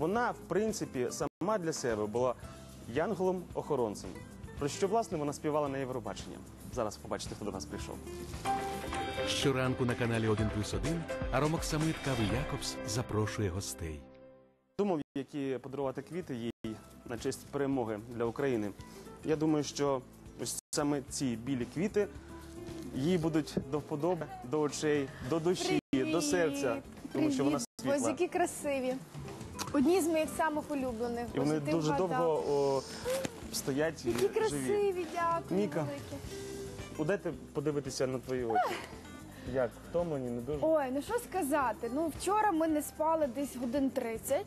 вона, в принципі, сама для себе була янголом-охоронцем. Про що власне вона співала на Євробачення. Зараз побачите, хто до нас прийшов. Щоранку на каналі 1 плюс 1 Аромок Самит Кави Якобс запрошує гостей. Думав, які подарувати квіти їй на честь перемоги для України. Я думаю, що ось саме ці білі квіти їй будуть до вподоби, до очей, до душі, до серця, тому що вона Ось світла. які красиві. Одні з моїх самих улюблених. І вони Позитив дуже вода. довго о, стоять і Які живі. красиві, дякую. Ніка, велике. Удайте подивитися на твої очі. Як втомлені, не дуже. Ой, ну що сказати? Ну вчора ми не спали десь годин 30.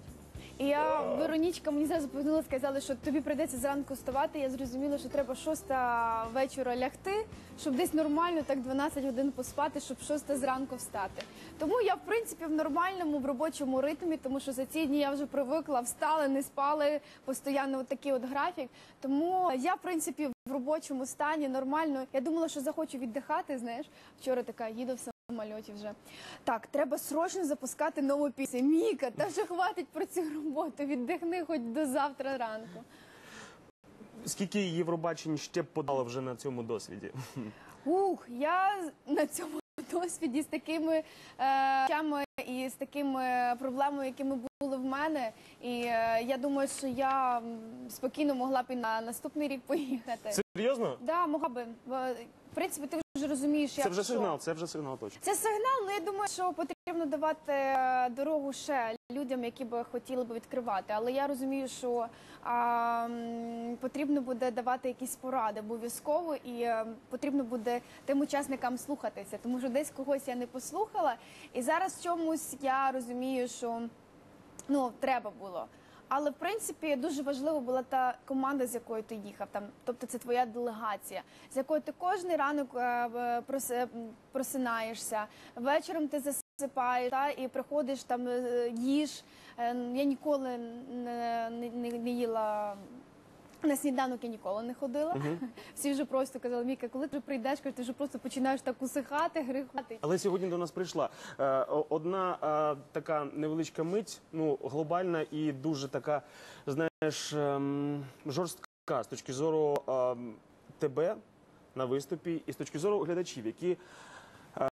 І я Веронічка мені зразу повернула, сказали, що тобі прийдеться зранку вставати. Я зрозуміла, що треба шоста вечора лягти, щоб десь нормально так 12 годин поспати, щоб шоста зранку встати. Тому я в принципі в нормальному в робочому ритмі, тому що за ці дні я вже привикла, встали, не спали, постійно такий от графік. Тому я в принципі в робочому стані нормально. Я думала, що захочу віддихати. Знаєш, вчора така їду в самольоті вже. Так, треба срочно запускати нову пісню. Міка, та вже хватить про цю роботу. Віддихни хоч до завтра ранку. Скільки Євробачень ще б подало вже на цьому досвіді? Ух, я на цьому досвіді з такими е, речами і з такими проблемами, якими були в мене. І е, я думаю, що я спокійно могла б і на наступний рік поїхати. Серйозно? Да, могла би. В в принципі, ти вже розумієш, як Це вже що. сигнал, це вже сигнал точно. Це сигнал, але я думаю, що потрібно давати е, дорогу ще людям, які би хотіли би відкривати. Але я розумію, що а, м, потрібно буде давати якісь поради обов'язково, і е, потрібно буде тим учасникам слухатися, тому що десь когось я не послухала, і зараз в чомусь я розумію, що ну треба було. Але в принципі дуже важливо була та команда, з якою ти їхав. Там, тобто це твоя делегація, з якою ти кожен ранок е, е, просинаєшся, вечором ти засипаєш та, і приходиш там е, їж. Я ніколи не, не- не їла. На сніданок я ніколи не ходила. Всі вже просто казали, Міка, коли ти прийдеш, ти вже просто починаєш так усихати, грихати. Але сьогодні до нас прийшла е, одна е, така невеличка мить, ну глобальна і дуже така, знаєш, ем, жорстка з точки зору ем, тебе на виступі, і з точки зору глядачів, які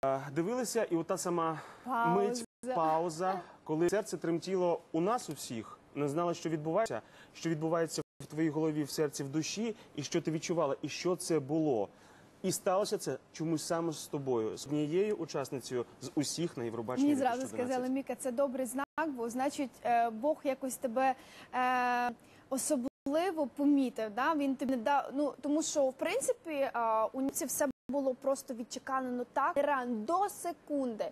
е, дивилися, і ота сама Пауза. мить, пауза, коли серце тремтіло у нас у всіх, не знала, що відбувається, що відбувається твоїй голові, в серці, в душі, і що ти відчувала, і що це було. І сталося це чомусь саме з тобою, з однією учасницею з усіх на Євробаченні. Мені зразу сказали, Міка, це добрий знак, бо значить е, Бог якось тебе е, особливо помітив. Да? Він тобі не дав. Ну тому що в принципі у це все було просто відчеканено так ран до секунди.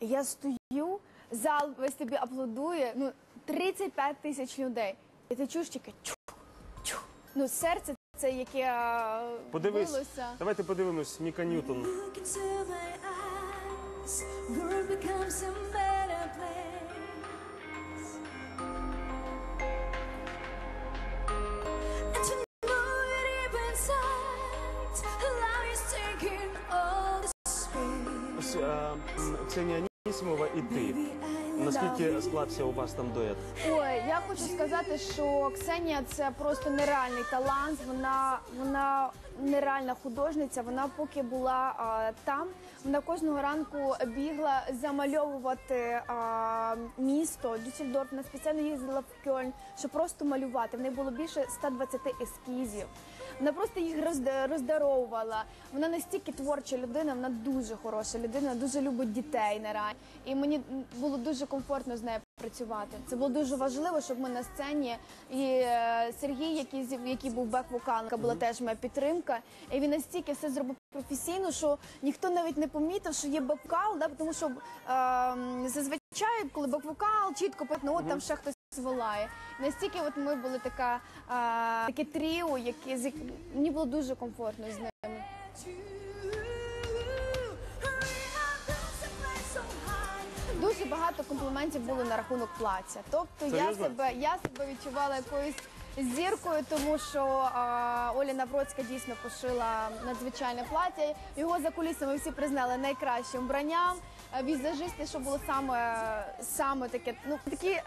Я стою, зал весь тобі аплодує. Ну 35 тисяч людей. І ти чуєш тільки. Ну серце це яке е, Подивись, билося. давайте подивимось, Міка Ньютон. Ось е, м, Ксенія Наскільки you. складся у вас там дует? Ой, я хочу сказати, що Ксенія це просто нереальний талант. Вона вона нереальна художниця. Вона поки була а, там, вона кожного ранку бігла замальовувати а, місто Дюссельдорф. Вона спеціально їздила в Кьольн, щоб просто малювати. В неї було більше 120 ескізів. Вона просто їх розда- роздаровувала. Вона настільки творча людина, вона дуже хороша людина, дуже любить дітей наразі. І мені було дуже комфортно з нею працювати. Це було дуже важливо, щоб ми на сцені. І е, Сергій, який зі- який був бек-вокалом, яка була теж моя підтримка. І він настільки все зробив професійно, що ніхто навіть не помітив, що є бек-вокал, да, тому що е, зазвичай, коли бек-вокал, чітко ну, от там ще хтось волає. Настільки от ми були така, е, таке тріо, яке з як- мені було дуже комфортно з ними. Дуже багато компліментів було на рахунок плаття. Тобто я Серйозно? себе, я себе відчувала якоюсь зіркою, тому що а, Оля Навроцька дійсно пошила надзвичайне плаття. Його за кулісами всі признали найкращим вбранням. е, візажисти, що було саме, саме таке, ну такі,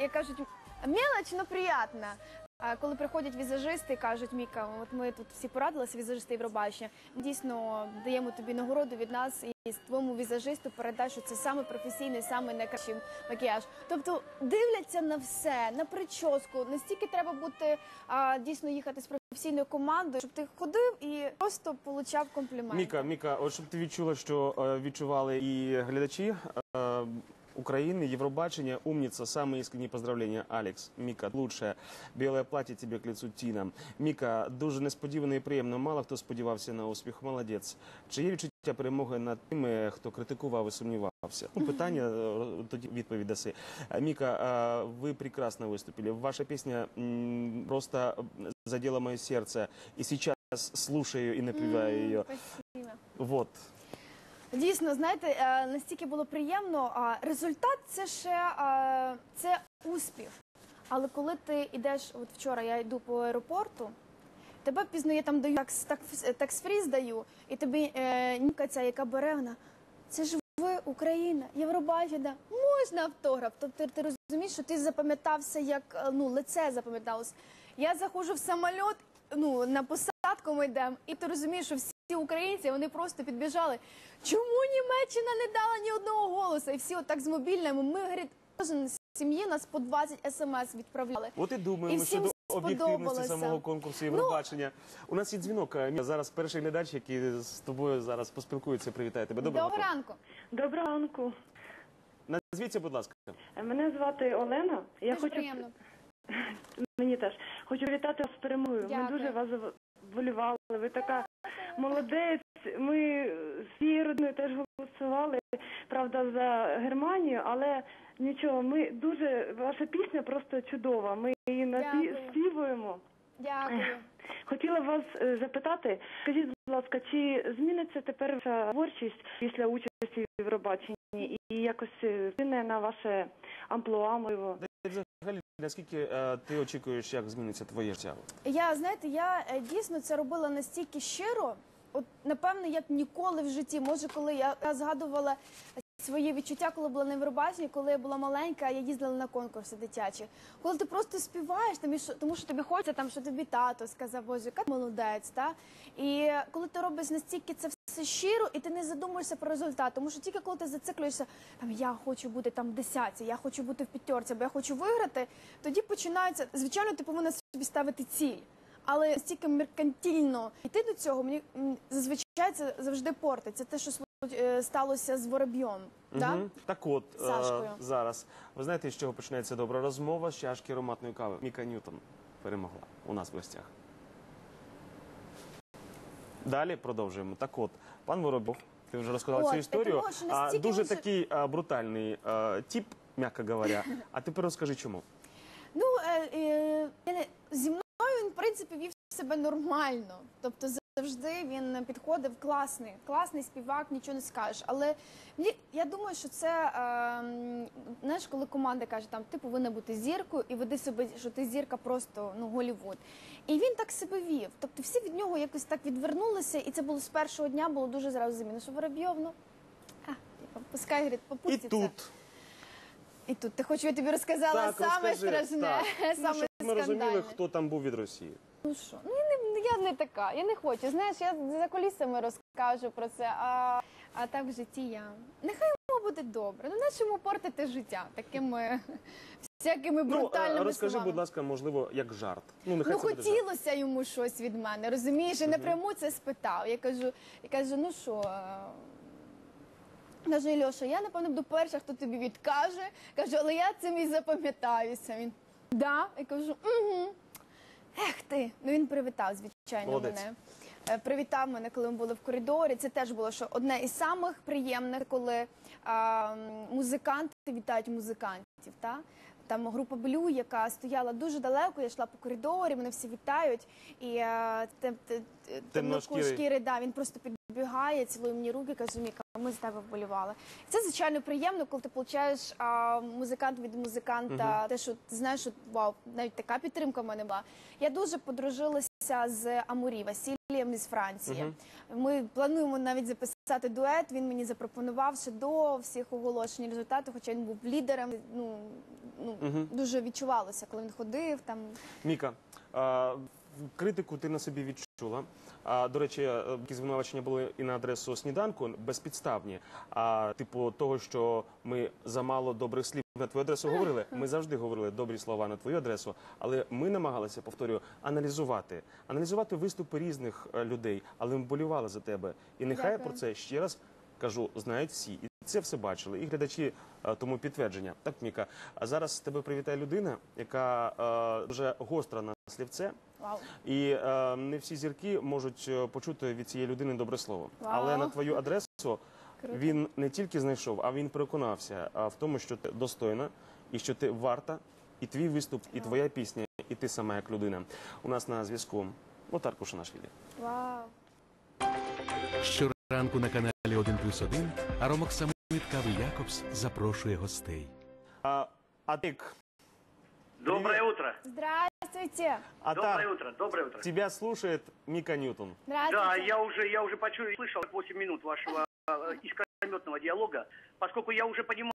як кажуть, мелоч, но. Коли приходять візажисти кажуть, Міка, от ми тут всі порадилися, візажисти Євробачення, дійсно даємо тобі нагороду від нас і твоєму візажисту передай, що це саме професійний, саме найкращий макіяж. Тобто дивляться на все, на прическу. Настільки треба бути а, дійсно їхати з професійною командою, щоб ти ходив і просто получав компліменти. Міка, Міка, от щоб ти відчула, що е, відчували і глядачі е, України, Євробачення, умница, самые искренние поздравления, Алекс. Міка, лучше. Біле плаття тебе к лицу Тіна. Міка, дуже несподівано і приємно. Мало хто сподівався на успіх. Молодець. Чи є відчуття перемоги над тими, хто критикував і сумнівався? Ну, питання, е, тоді відповідь даси. Е, Міка, е, ви прекрасно виступили. Ваша пісня просто задела моє серце. І сейчас слушаю і напіваю її. Спасибо. Вот. Дійсно, знаєте, е, настільки було приємно. Результат це ще е, це успіх. Але коли ти йдеш, от вчора я йду по аеропорту, тебе пізнає там даю такс, такс, таксфрі здаю, і тобі е, Ніка ця, яка бере вона. Це ж ви, Україна, Євробачення, можна автограф. Тобто ти розумієш, що ти запам'ятався як е, ну, лице запам'яталось. Я заходжу в самоліт, ну на посадку ми йдемо, і ти розумієш, що всі українці вони просто підбіжали. Чому Німеччина не дала ні одного голосу? І всі отак з мобільними. Ми говорить, кожен з сім'ї нас по 20 смс відправляли. От і думаємо І щодо об'єктивності сподобалося. Ну, самого конкурсу Євробачення. У нас є дзвінок. Зараз перший глядач, який з тобою зараз поспілкується, привітає тебе. Доброго Доброго ранку. Доброго ранку. Назвіться, будь ласка. Мене звати Олена. Я Дуже хочу приємно. мені теж хочу привітати вас з перемогою. Ми дуже вас вболівали. Ви така молодець. Ми з цією родиною теж голосували. Правда, за Германію, але нічого. Ми дуже ваша пісня просто чудова. Ми її наспівуємо. Дякую. Хотіла вас е, запитати, скажіть, будь ласка, чи зміниться тепер ваша творчість після участі в Євробаченні і якось вплине на ваше амплуа, можливо? Взагалі, наскільки е, ти очікуєш, як зміниться твоє життя? Я знаєте, я е, дійсно це робила настільки щиро. От напевно, як ніколи в житті. Може, коли я, я згадувала свої відчуття, коли була на Євробаченні, коли я була маленька, я їздила на конкурси дитячі. Коли ти просто співаєш, тому що, тобі хочеться, там, що тобі тато сказав, боже, яка молодець, та і коли ти робиш настільки це все щиро, і ти не задумуєшся про результат, тому що тільки коли ти зациклюєшся, там я хочу бути там в десятці, я хочу бути в п'ятерці, бо я хочу виграти, тоді починається. Звичайно, ти повинна собі ставити ціль. Але настільки меркантильно йти до цього, мені м, зазвичай це завжди портить. Це те, що е, сталося з воробйом. Мгм. Так от, е, Сашкою. зараз. Ви знаєте, з чого починається добра розмова? З чашки ароматної кави. Міка Ньютон перемогла у нас в гостях. Далі продовжуємо. Так от, пан Воробйов, ти вже розказав От, цю історію. що а, настільки дуже такий а, брутальний а, тип, м'яко говоря. А тепер розкажи, чому. Ну е, е, я не- зі мною принципі вів себе нормально. Тобто завжди він підходив класний, класний співак, нічого не скажеш. Але я думаю, що це е, знаєш, коли команда каже, там ти повинна бути зіркою і веди себе, що ти зірка просто ну Голівуд. І він так себе вів. Тобто всі від нього якось так відвернулися, і це було з першого дня, було дуже зразу заміну. Що Воробйов, ну а, пускай говорить, І попуститься. тут. І тут ти хочеш, я тобі розказала Так, саме розкажи, страшне, так. Ну, саме щоб ми розуміли, скандальне. хто там був від Росії. Ну що, ну я не я не така, я не хочу. Знаєш, я за колісами розкажу про це. А, а так в житті я нехай йому буде добре. Ну на чому портити життя такими всякими Ну, брутальними а, розкажи, словами. будь ласка, можливо, як жарт. Ну, нехай Ну це буде жарт. хотілося йому щось від мене, розумієш? І напряму це спитав. Я кажу, я кажу, ну що. е, Кажу, Льоша, я напевно буду перша, хто тобі відкаже. Кажу, але я цим і запам'ятаюся. Він да. Я кажу, угу. Ех ти. Ну він привітав, звичайно, Молодець. мене. Е, Привітав мене, коли ми були в коридорі. Це теж було що одне із самих приємних, коли а, м, музиканти вітають музикантів. Та? Там група Блю, яка стояла дуже далеко, я йшла по коридорі, вони всі вітають. І е, те- те- те- Темношкірий. да, він просто підбігає, цілує мені руки, каже, Міка, ми з тебе вболівали. Це звичайно приємно, коли ти получаєш а, музикант від музиканта, те, що ти знаєш, що вау, навіть така підтримка в мене була. Я дуже подружилася з Амурі Василієм із Франції. Ми плануємо навіть записати дует. Він мені запропонував ще до всіх оголошень результату, хоча він був лідером. Ну, ну дуже відчувалося, коли він ходив там. Міка, а, критику ти на собі відчула. А, до речі, е, які звинувачення були і на адресу сніданку безпідставні. А типу того, що ми замало добрих слів на твою адресу говорили. Ми завжди говорили добрі слова на твою адресу, але ми намагалися, повторюю, аналізувати, аналізувати виступи різних е, людей, але ми болівали за тебе. І нехай Дякую. про це ще раз кажу, знають всі. І це все бачили. І глядачі е, тому підтвердження. Так, Міка, а зараз тебе привітає людина, яка е, дуже гостра на слівце. Вау. І е, не всі зірки можуть е, почути від цієї людини добре слово. Вау. Але на твою адресу Круто. він не тільки знайшов, а він переконався в тому, що ти достойна і що ти варта, і твій виступ, і твоя пісня, і ти сама як людина. У нас на зв'язку Отар Кушанашвілі. Вау. Щоранку на каналі 1 плюс 1 Аромок Кави Якобс запрошує гостей. А, Атик, Доброе утро. Здравствуйте. Доброе Атар, утро. Доброе утро. тебя слушает Мика Ньютон. Здравствуйте. Да, я уже, я уже почуял, слышал 8 минут вашего э, искрометного диалога. Поскольку я уже понимаю,